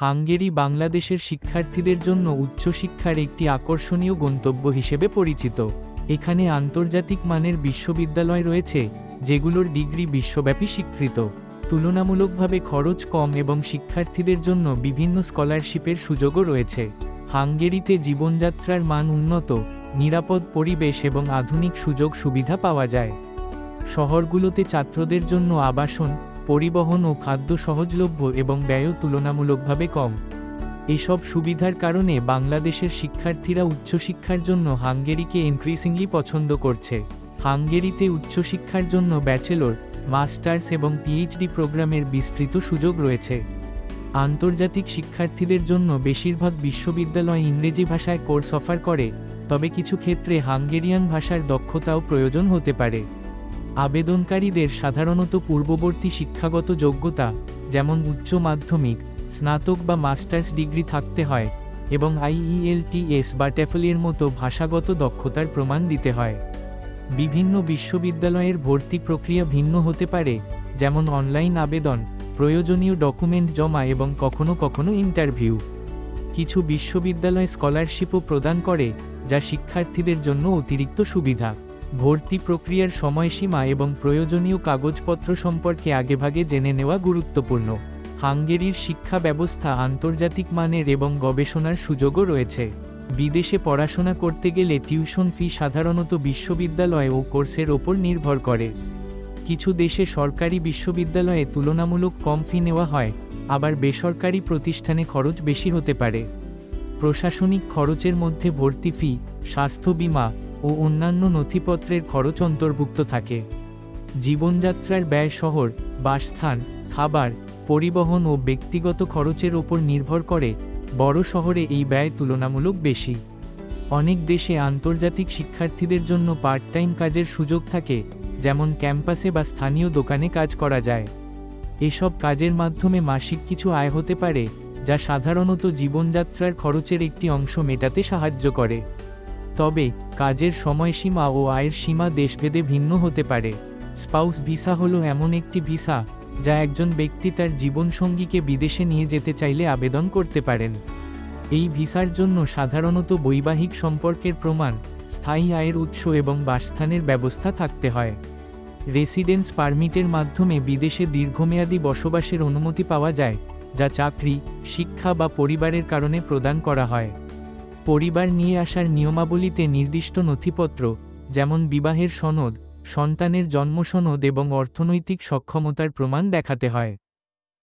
Hungary বাংলাদেশের শিক্ষার্থীদের জন্য উচ্চশিক্ষার একটি আকর্ষণীয় গন্তব্য হিসেবে পরিচিত। এখানে আন্তর্জাতিক মানের বিশ্ববিদ্যালয় রয়েছে, যেগুলোর ডিগ্রি বিশ্বব্যাপী স্বীকৃত। তুলনামূলকভাবে খরচ কম এবং শিক্ষার্থীদের জন্য বিভিন্ন স্কলারশিপের সুযোগও রয়েছে। হাঙ্গেরিতে জীবনযাত্রার মান উন্নত, নিরাপদ পরিবেশ এবং আধুনিক সুযোগ সুবিধা পাওয়া যায়। শহরগুলোতে ছাত্রদের জন্য আবাসন পরিবহন ও খাদ্য সহজলভ্য এবং ব্যয়ও তুলনামূলকভাবে কম। এসব সুবিধার কারণে বাংলাদেশের শিক্ষার্থীরা উচ্চশিক্ষার জন্য হাঙ্গেরিকে ইনক্রিসিংলি পছন্দ করছে। হাঙ্গেরিতে উচ্চশিক্ষার জন্য ব্যাচেলর, মাস্টার্স এবং পিএইচডি প্রোগ্রামের বিস্তৃত সুযোগ রয়েছে। আন্তর্জাতিক শিক্ষার্থীদের জন্য বেশিরভাগ বিশ্ববিদ্যালয় ইংরেজি ভাষায় কোর্স অফার করে, তবে কিছু ক্ষেত্রে হাঙ্গেরিয়ান ভাষার দক্ষতাও প্রয়োজন হতে পারে। আবেদনকারীদের সাধারণত পূর্ববর্তী শিক্ষাগত যোগ্যতা, যেমন উচ্চ মাধ্যমিক, স্নাতক বা মাস্টার্স ডিগ্রি থাকতে হয়, এবং আইইএলটিএস বা ট্যাফলের মতো ভাষাগত দক্ষতার প্রমাণ দিতে হয়। বিভিন্ন বিশ্ববিদ্যালয়ের ভর্তি প্রক্রিয়া ভিন্ন হতে পারে, যেমন অনলাইন আবেদন, প্রয়োজনীয় ডকুমেন্ট জমা এবং কখনো কখনো ইন্টারভিউ। কিছু বিশ্ববিদ্যালয় স্কলারশিপও প্রদান করে, যা শিক্ষার্থীদের জন্য অতিরিক্ত সুবিধা। ভর্তি প্রক্রিয়ার সময়সীমা এবং প্রয়োজনীয় কাগজপত্র সম্পর্কে আগেভাগে জেনে নেওয়া গুরুত্বপূর্ণ। হাঙ্গেরির শিক্ষা ব্যবস্থা আন্তর্জাতিক মানের এবং গবেষণার সুযোগও রয়েছে। বিদেশে পড়াশোনা করতে গেলে টিউশন ফি সাধারণত বিশ্ববিদ্যালয় ও কোর্সের ওপর নির্ভর করে। কিছু দেশে সরকারি বিশ্ববিদ্যালয়ে তুলনামূলক কম ফি নেওয়া হয়, আবার বেসরকারি প্রতিষ্ঠানে খরচ বেশি হতে পারে। প্রশাসনিক খরচের মধ্যে ভর্তি ফি, স্বাস্থ্য বীমা ও অন্যান্য নথিপত্রের খরচ অন্তর্ভুক্ত থাকে। জীবনযাত্রার ব্যয় শহর, বাসস্থান, খাবার, পরিবহন ও ব্যক্তিগত খরচের ওপর নির্ভর করে বড় শহরে এই ব্যয় তুলনামূলক বেশি। অনেক দেশে আন্তর্জাতিক শিক্ষার্থীদের জন্য পার্ট টাইম কাজের সুযোগ থাকে, যেমন ক্যাম্পাসে বা স্থানীয় দোকানে কাজ করা যায়। এসব কাজের মাধ্যমে মাসিক কিছু আয় হতে পারে যা সাধারণত জীবনযাত্রার খরচের একটি অংশ মেটাতে সাহায্য করে। তবে, কাজের সময়সীমা ও আয়ের সীমা দেশভেদে ভিন্ন হতে পারে। স্পাউস ভিসা হলো এমন একটি ভিসা, যা একজন ব্যক্তি তার জীবনসঙ্গীকে বিদেশে নিয়ে যেতে চাইলে আবেদন করতে পারেন। এই ভিসার জন্য সাধারণত বৈবাহিক সম্পর্কের প্রমাণ, স্থায়ী আয়ের উৎস এবং বাসস্থানের ব্যবস্থা থাকতে হয়। রেসিডেন্স পারমিটের মাধ্যমে বিদেশে দীর্ঘমেয়াদী বসবাসের অনুমতি পাওয়া যায়। যা চাকরি, শিক্ষা বা পরিবারের কারণে প্রদান করা হয়। পরিবার নিয়ে আসার নিয়মাবলীতে নির্দিষ্ট নথিপত্র, যেমন বিবাহের সনদ, সন্তানের জন্ম সনদ এবং অর্থনৈতিক সক্ষমতার প্রমাণ দেখাতে হয়।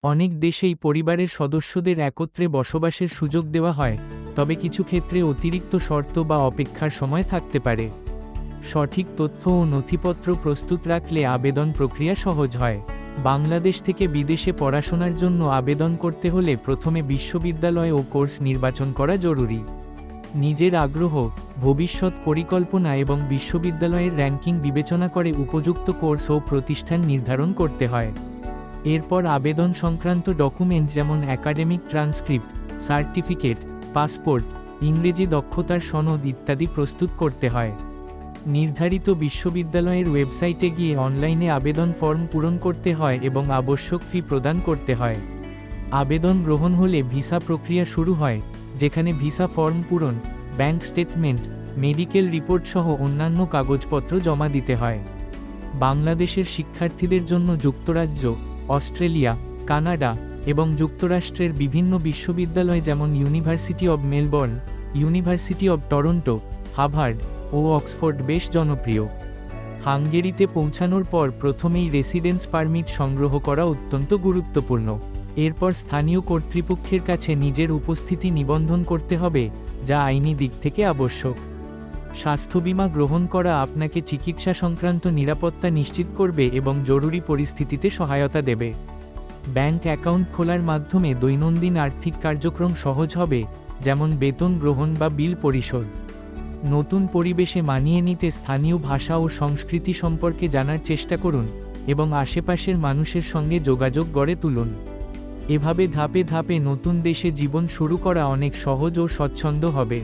অনেক দেশেই পরিবারের সদস্যদের একত্রে বসবাসের সুযোগ দেওয়া হয়, তবে কিছু ক্ষেত্রে অতিরিক্ত শর্ত বা অপেক্ষার সময় থাকতে পারে। সঠিক তথ্য ও নথিপত্র প্রস্তুত রাখলে আবেদন প্রক্রিয়া সহজ হয়। বাংলাদেশ থেকে বিদেশে পড়াশোনার জন্য আবেদন করতে হলে প্রথমে বিশ্ববিদ্যালয় ও কোর্স নির্বাচন করা জরুরি। নিজের আগ্রহ, ভবিষ্যৎ পরিকল্পনা এবং বিশ্ববিদ্যালয়ের র্যাঙ্কিং বিবেচনা করে উপযুক্ত কোর্স ও প্রতিষ্ঠান নির্ধারণ করতে হয়। এরপর আবেদন সংক্রান্ত ডকুমেন্ট যেমন একাডেমিক ট্রান্সক্রিপ্ট, সার্টিফিকেট, পাসপোর্ট, ইংরেজি দক্ষতার সনদ ইত্যাদি প্রস্তুত করতে হয়। নির্ধারিত বিশ্ববিদ্যালয়ের ওয়েবসাইটে গিয়ে অনলাইনে আবেদন ফর্ম পূরণ করতে হয় এবং আবশ্যক ফি প্রদান করতে হয়। আবেদন গ্রহণ হলে ভিসা প্রক্রিয়া শুরু হয়, যেখানে ভিসা ফর্ম পূরণ, ব্যাংক স্টেটমেন্ট, মেডিকেল রিপোর্ট সহ অন্যান্য কাগজপত্র জমা দিতে হয়। বাংলাদেশের শিক্ষার্থীদের জন্য যুক্তরাজ্য, অস্ট্রেলিয়া, কানাডা এবং যুক্তরাষ্ট্রের বিভিন্ন বিশ্ববিদ্যালয় যেমন university of Melbourne university of Toronto Harvard O Oxford বেশ জনপ্রিয়। হাঙ্গেরিতে পৌঁছানোর পর প্রথমেই রেসিডেন্স পারমিট সংগ্রহ করা অত্যন্ত গুরুত্বপূর্ণ। এরপর স্থানীয় কর্তৃপক্ষের কাছে নিজের উপস্থিতি নিবন্ধন করতে হবে, যা আইনি দিক থেকে আবশ্যক। স্বাস্থ্য বীমা গ্রহণ করা আপনাকে চিকিৎসা সংক্রান্ত নিরাপত্তা নিশ্চিত করবে এবং জরুরি পরিস্থিতিতে সহায়তা দেবে। ব্যাংক অ্যাকাউন্ট খোলার মাধ্যমে দৈনন্দিন আর্থিক কার্যক্রম সহজ হবে, যেমন বেতন গ্রহণ বা বিল পরিশোধ। নতুন পরিবেশে মানিয়ে নিতে স্থানীয় ভাষা ও সংস্কৃতি সম্পর্কে জানার চেষ্টা করুন এবং আশেপাশের মানুষের সঙ্গে যোগাযোগ গড়ে তুলুন। এভাবে ধাপে ধাপে নতুন দেশে জীবন শুরু করা অনেক সহজ ও স্বচ্ছন্দ হবে।